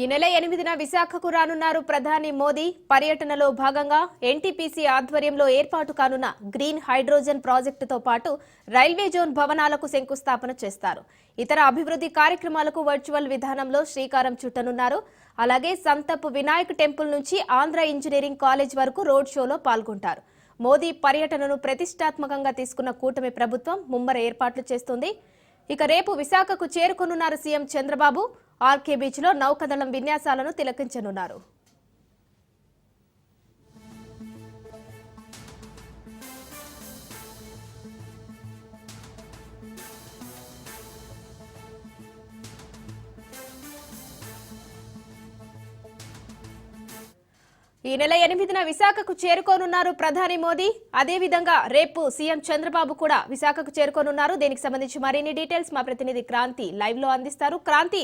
ఈ నెల ఎనిమిదిన విశాఖకు రానున్నారు ప్రధాని మోదీ. పర్యటనలో భాగంగా ఎన్టీపీసీ ఆధ్వర్యంలో ఏర్పాటు కానున్న గ్రీన్ హైడ్రోజన్ ప్రాజెక్టుతో పాటు రైల్వే జోన్ భవనాలకు శంకుస్థాపన చేస్తారు. ఇతర అభివృద్ధి కార్యక్రమాలకు వర్చువల్ విధానంలో శ్రీకారం చుట్టనున్నారు. అలాగే సంతపు వినాయక్ టెంపుల్ నుంచి ఆంధ్ర ఇంజనీరింగ్ కాలేజ్ వరకు రోడ్ షోలో పాల్గొంటారు. మోదీ పర్యటనను ప్రతిష్టాత్మకంగా తీసుకున్న కూటమి ప్రభుత్వం ముమ్మర ఏర్పాట్లు చేస్తుంది. ఇక రేపు విశాఖకు చేరుకోనున్నారు సీఎం చంద్రబాబు. ఆర్కే బీచ్లో నౌకదళం విన్యాసాలను తిలకించనున్నారు. ఈ నెల ఎనిమిదిన విశాఖకు చేరుకోనున్నారు ప్రధాని మోదీ. అదేవిధంగా రేపు సీఎం చంద్రబాబు కూడా విశాఖకు చేరుకోనున్నారు. దీనికి సంబంధించి మరిన్ని డీటెయిల్స్ మా ప్రతినిధి క్రాంతి లైవ్లో అందిస్తారు. క్రాంతి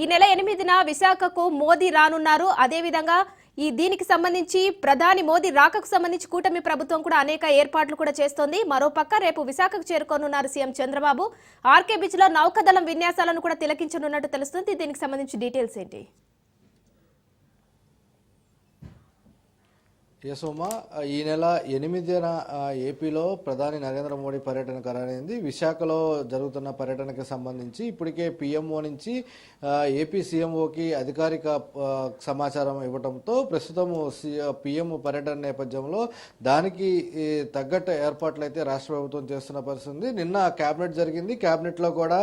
ఈ నెల ఎనిమిదిన విశాఖకు మోదీ రానున్నారు. అదేవిధంగా ఈ దీనికి సంబంధించి ప్రధాని మోదీ రాకకు సంబంధించి కూటమి ప్రభుత్వం కూడా అనేక ఏర్పాట్లు కూడా చేస్తోంది. మరోపక్క రేపు విశాఖకు చేరుకోనున్నారు సీఎం చంద్రబాబు. ఆర్కే బీచ్లో నౌకదళం విన్యాసాలను కూడా తిలకించనున్నట్టు తెలుస్తుంది. దీనికి సంబంధించి డీటెయిల్స్ ఏంటి? యశోమ ఈ నెల ఎనిమిదిన ఏపీలో ప్రధాని నరేంద్ర మోడీ పర్యటన ఖరారైంది. విశాఖలో జరుగుతున్న పర్యటనకు సంబంధించి ఇప్పటికే పిఎంఓ నుంచి ఏపీ సీఎంఓకి అధికారిక సమాచారం ఇవ్వడంతో ప్రస్తుతం పీఎం పర్యటన నేపథ్యంలో దానికి తగ్గట్టు ఏర్పాట్లు అయితే రాష్ట్ర ప్రభుత్వం చేస్తున్న పరిస్థితి నిన్న కేబినెట్ జరిగింది. కేబినెట్లో కూడా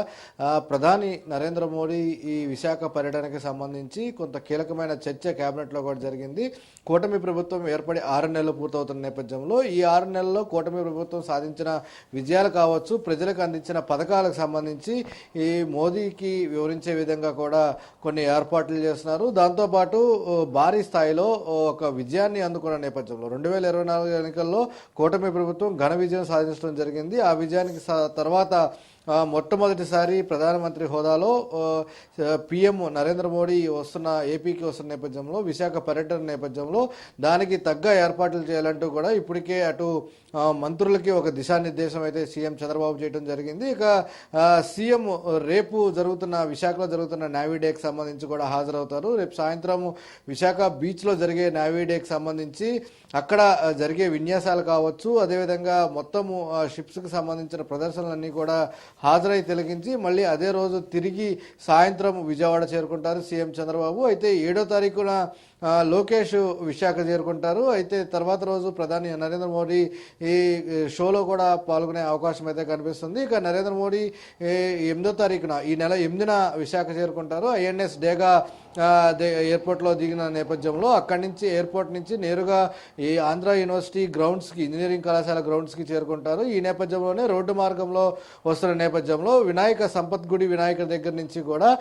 ప్రధాని నరేంద్ర మోడీ ఈ విశాఖ పర్యటనకి సంబంధించి కొంత కీలకమైన చర్చ కేబినెట్లో కూడా జరిగింది. కూటమి ప్రభుత్వం ఏర్పడి ఆరు నెలలు పూర్తవుతున్న నేపథ్యంలో ఈ ఆరు నెలల్లో కూటమి ప్రభుత్వం సాధించిన విజయాలు కావచ్చు ప్రజలకు అందించిన పథకాలకు సంబంధించి ఈ మోదీకి వివరించే విధంగా కూడా కొన్ని ఏర్పాట్లు చేస్తున్నారు. దాంతోపాటు భారీ స్థాయిలో ఒక విజయాన్ని అందుకున్న నేపథ్యంలో రెండు వేల ఇరవై నాలుగు ఎన్నికల్లో కూటమి ప్రభుత్వం ఘన విజయం సాధించడం జరిగింది. ఆ విజయానికి తర్వాత మొట్టమొదటిసారి ప్రధానమంత్రి హోదాలో పిఎం నరేంద్ర మోడీ వస్తున్న ఏపీకి వస్తున్న నేపథ్యంలో విశాఖ పర్యటన నేపథ్యంలో దానికి తగ్గ ఏర్పాట్లు చేయాలంటూ కూడా ఇప్పటికే అటు మంత్రులకి ఒక దిశానిర్దేశం అయితే సీఎం చంద్రబాబు చేయడం జరిగింది. ఇక సీఎం రేపు జరుగుతున్న విశాఖలో జరుగుతున్న నావీ డేకి సంబంధించి కూడా హాజరవుతారు. రేపు సాయంత్రం విశాఖ బీచ్లో జరిగే నావీ డేకి సంబంధించి అక్కడ జరిగే విన్యాసాలు కావచ్చు. అదేవిధంగా మొత్తము ఆ, షిప్స్కి సంబంధించిన ప్రదర్శనలన్నీ కూడా హాజరై తిలకించి మళ్ళీ అదే రోజు తిరిగి సాయంత్రం విజయవాడ చేరుకుంటారు సీఎం చంద్రబాబు. అయితే ఏడో తారీఖున లోకేష్ విశాఖ చేరుకుంటారు. అయితే తర్వాత రోజు ప్రధాని నరేంద్ర మోడీ ఈ షోలో కూడా పాల్గొనే అవకాశం అయితే కనిపిస్తుంది. ఇక నరేంద్ర మోడీ ఎనిమిదో తారీఖున ఈ నెల ఎనిమిదిన విశాఖ చేరుకుంటారు. ఐఎన్ఎస్ డేగా ఎయిర్పోర్ట్లో దిగిన నేపథ్యంలో అక్కడి నుంచి ఎయిర్పోర్ట్ నుంచి నేరుగా ఈ ఆంధ్ర యూనివర్సిటీ గ్రౌండ్స్కి ఇంజనీరింగ్ కళాశాల గ్రౌండ్స్కి చేరుకుంటారు. ఈ నేపథ్యంలోనే రోడ్డు మార్గంలో వస్తున్న నేపథ్యంలో వినాయక సంపత్ గుడి వినాయకుడి దగ్గర నుంచి కూడా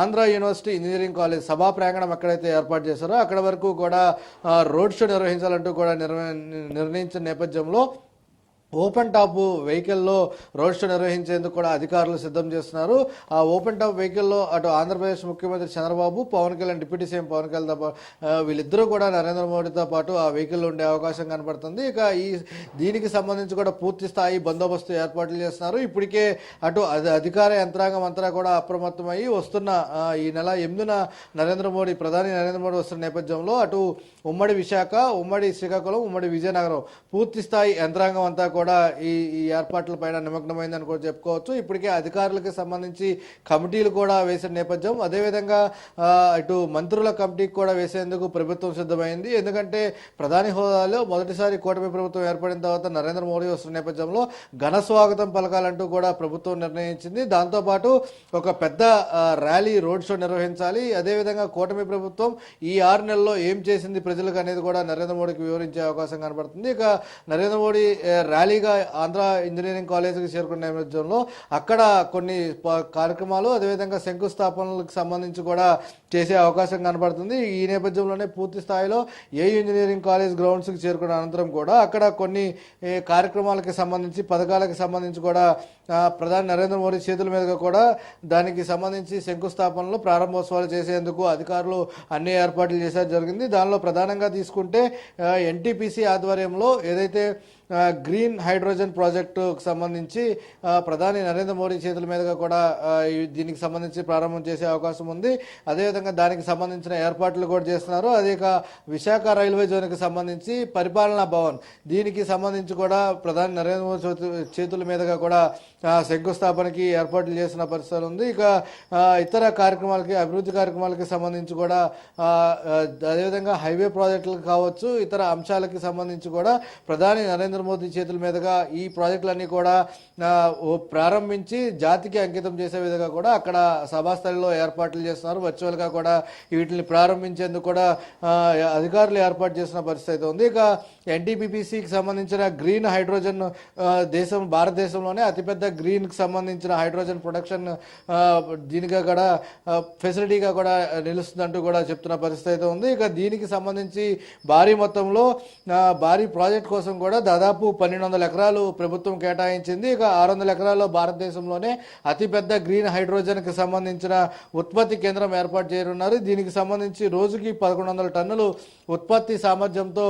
ఆంధ్ర యూనివర్సిటీ ఇంజనీరింగ్ కాలేజ్ సభా ప్రాంగణం ఎక్కడైతే ఏర్పాటు చేశారో అక్కడ వరకు కూడా ఆ, రోడ్ షో నిర్వహించాలంటూ కూడా నిర్వ- నిర్ణయించిన నేపథ్యంలో ఓపెన్ టాప్ వెహికల్లో రోడ్ షో నిర్వహించేందుకు కూడా అధికారులు సిద్ధం చేస్తున్నారు. ఆ ఓపెన్ టాప్ వెహికల్లో అటు ఆంధ్రప్రదేశ్ ముఖ్యమంత్రి చంద్రబాబు పవన్ కళ్యాణ్ డిప్యూటీ సీఎం పవన్ కళ్యాణ్తో వీళ్ళిద్దరూ కూడా నరేంద్ర మోడీతో పాటు ఆ వెహికల్లో ఉండే అవకాశం కనబడుతుంది ఇక ఈ దీనికి సంబంధించి కూడా పూర్తి స్థాయి బందోబస్తు ఏర్పాట్లు చేస్తున్నారు. ఇప్పటికే అటు అధికార యంత్రాంగం అంతా కూడా అప్రమత్తమయ్యి వస్తున్న ఈ నెల ఎనిమిదిన నరేంద్ర మోడీ ప్రధాని నరేంద్ర మోడీ వస్తున్న నేపథ్యంలో అటు ఉమ్మడి విశాఖ ఉమ్మడి శ్రీకాకుళం ఉమ్మడి విజయనగరం పూర్తి స్థాయి యంత్రాంగం అంతా కూడా ఈ ఈ ఏర్పాట్లపైన నిమగ్నమైందని కూడా చెప్పుకోవచ్చు. ఇప్పటికే అధికారులకు సంబంధించి కమిటీలు కూడా వేసిన నేపథ్యం. అదేవిధంగా ఇటు మంత్రుల కమిటీకి కూడా వేసేందుకు ప్రభుత్వం సిద్ధమైంది. ఎందుకంటే ప్రధాని హోదాలో మొదటిసారి కూటమి ప్రభుత్వం ఏర్పడిన తర్వాత నరేంద్ర మోడీ వస్తున్న నేపథ్యంలో ఘన స్వాగతం పలకాలంటూ కూడా ప్రభుత్వం నిర్ణయించింది. దాంతోపాటు ఒక పెద్ద ర్యాలీ రోడ్ షో నిర్వహించాలి. అదేవిధంగా కూటమి ప్రభుత్వం ఈ ఆరు నెలల్లో ఏం చేసింది ప్రజలకు అనేది కూడా నరేంద్ర మోడీకి వివరించే అవకాశం కనబడుతుంది. ఇక నరేంద్ర మోడీ ర్యాలీ ర్యాలీగా ఆంధ్ర ఇంజనీరింగ్ కాలేజీకి చేరుకున్న నేపథ్యంలో అక్కడ కొన్ని ప- కార్యక్రమాలు అదేవిధంగా శంకుస్థాపనలకు సంబంధించి కూడా చేసే అవకాశం కనబడుతుంది. ఈ నేపథ్యంలోనే పూర్తి స్థాయిలో ఏ ఇంజనీరింగ్ కాలేజ్ గ్రౌండ్స్కి చేరుకున్న అనంతరం కూడా అక్కడ కొన్ని కార్యక్రమాలకి సంబంధించి పథకాలకు సంబంధించి కూడా ప్రధాని నరేంద్ర మోడీ చేతుల మీదుగా కూడా దానికి సంబంధించి శంకుస్థాపనలు ప్రారంభోత్సవాలు చేసేందుకు అధికారులు అన్ని ఏర్పాట్లు చేశారు జరిగింది. దానిలో ప్రధానంగా తీసుకుంటే ఎన్టీపీసీ ఆధ్వర్యంలో ఏదైతే గ్రీన్ హైడ్రోజన్ ప్రాజెక్టుకు సంబంధించి ప్రధాని నరేంద్ర మోడీ చేతుల మీదుగా కూడా దీనికి సంబంధించి ప్రారంభం చేసే అవకాశం ఉంది. అదేవిధంగా దానికి సంబంధించిన ఏర్పాట్లు కూడా చేస్తున్నారు. అదే విశాఖ రైల్వే జోన్కి సంబంధించి పరిపాలనా భవన్ దీనికి సంబంధించి కూడా ప్రధాని నరేంద్ర మోడీ చేతుల మీదుగా కూడా శంకుస్థాపనకి ఏర్పాట్లు చేసిన పరిస్థితి ఉంది. ఇక ఇతర కార్యక్రమాలకి అభివృద్ధి కార్యక్రమాలకి సంబంధించి కూడా అదేవిధంగా హైవే ప్రాజెక్టులకు కావచ్చు ఇతర అంశాలకి సంబంధించి కూడా ప్రధాని నరేంద్ర మోదీ చేతుల మీదుగా ఈ ప్రాజెక్టులన్నీ కూడా ప్రారంభించి జాతికి అంకితం చేసే విధంగా కూడా అక్కడ సభాస్థలిలో ఏర్పాట్లు చేస్తున్నారు. వర్చువల్గా కూడా వీటిని ప్రారంభించేందుకు కూడా అధికారులు ఏర్పాటు చేసిన పరిస్థితి అయితే ఉంది. ఇక ఎన్టీపీపీసీకి సంబంధించిన గ్రీన్ హైడ్రోజన్ దేశం భారతదేశంలోనే అతిపెద్ద గ్రీన్కి సంబంధించిన హైడ్రోజన్ ప్రొడక్షన్ దీనిగా కూడా ఫెసిలిటీగా కూడా నిలుస్తుందంటూ కూడా చెప్తున్న పరిస్థితి అయితే ఉంది. ఇక దీనికి సంబంధించి భారీ మొత్తంలో భారీ ప్రాజెక్ట్ కోసం కూడా దాదాపు పన్నెండు వందల ఎకరాలు ప్రభుత్వం కేటాయించింది. ఇక ఆరు వందల ఎకరాల్లో భారతదేశంలోనే అతిపెద్ద గ్రీన్ హైడ్రోజన్కి సంబంధించిన ఉత్పత్తి కేంద్రం ఏర్పాటు చేయనున్నారు. దీనికి సంబంధించి రోజుకి పదకొండు వందల టన్నులు ఉత్పత్తి సామర్థ్యంతో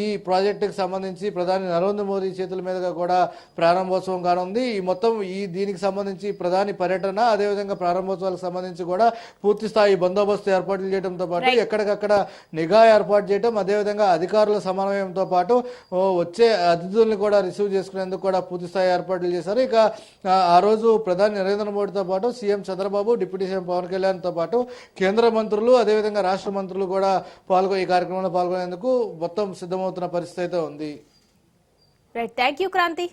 ఈ ప్రాజెక్టుకి సంబంధించి ప్రధాని నరేంద్ర మోదీ చేతుల మీదుగా కూడా ప్రారంభోత్సవం కానుంది. ఈ మొత్తం ఈ దీనికి సంబంధించి ప్రధాని పర్యటన అదేవిధంగా ప్రారంభోత్సవాలకు సంబంధించి కూడా పూర్తి స్థాయి బందోబస్తు ఏర్పాట్లు చేయడంతో పాటు ఎక్కడికక్కడ నిఘా ఏర్పాటు చేయడం అదేవిధంగా అధికారుల సమన్వయంతో పాటు వచ్చే అతిథుల్ని కూడా రిసీవ్ చేసుకునేందుకు కూడా పూర్తి స్థాయి ఏర్పాట్లు చేశారు. ఇక ఆ, ఆ రోజు ప్రధాని నరేంద్ర మోడీతో పాటు CM Chandrababu deputy CM Pawan కళ్యాణ్తో పాటు కేంద్ర మంత్రులు అదేవిధంగా రాష్ట్ర మంత్రులు కూడా పాల్గొ ఈ కార్యక్రమంలో పాల్గొనేందుకు మొత్తం సిద్ధమవుతున్న పరిస్థితి అయితే ఉంది. Right thank you Kranti